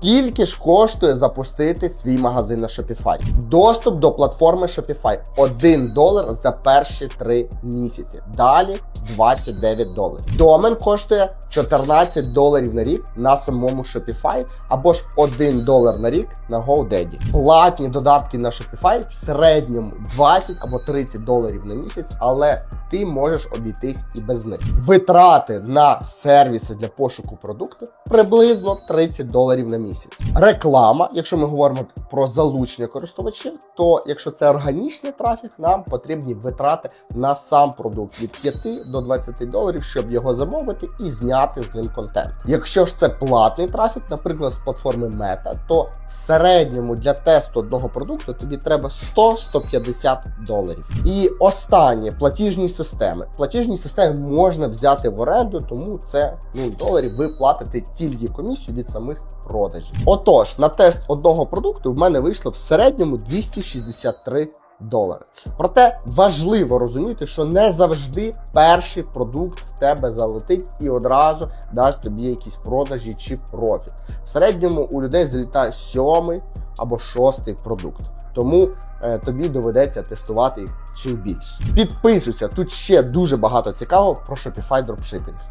Скільки ж коштує запустити свій магазин на Shopify? Доступ до платформи Shopify 1 долар за перші 3 місяці. Далі 29 доларів. Домен коштує 14 доларів на рік на самому Shopify або ж 1 долар на рік на GoDaddy. Платні додатки на Shopify в середньому 20 або 30 доларів на місяць, але ти можеш обійтись і без них. Витрати на сервіси для пошуку продукту приблизно 30 доларів на місяць. Реклама, якщо ми говоримо про залучення користувачів, то якщо це органічний трафік, нам потрібні витрати на сам продукт від 5 до 20 доларів, щоб його замовити і зняти з ним контент. Якщо ж це платний трафік, наприклад, з платформи Meta, то в середньому для тесту одного продукту тобі треба 100-150 доларів. І останнє платіжні системи. Платіжні системи можна взяти в оренду, тому це 0 доларів. Ви платите тільки комісію від самих продажів. Отож, на тест одного продукту в мене вийшло в середньому 263 долари. Проте важливо розуміти, що не завжди перший продукт в тебе залетить і одразу дасть тобі якісь продажі чи профіт. В середньому у людей залітає сьомий або шостий продукт. Тому е, тобі доведеться тестувати їх чим більше. Підписуйся, тут ще дуже багато цікавого про Shopify дропшипінг.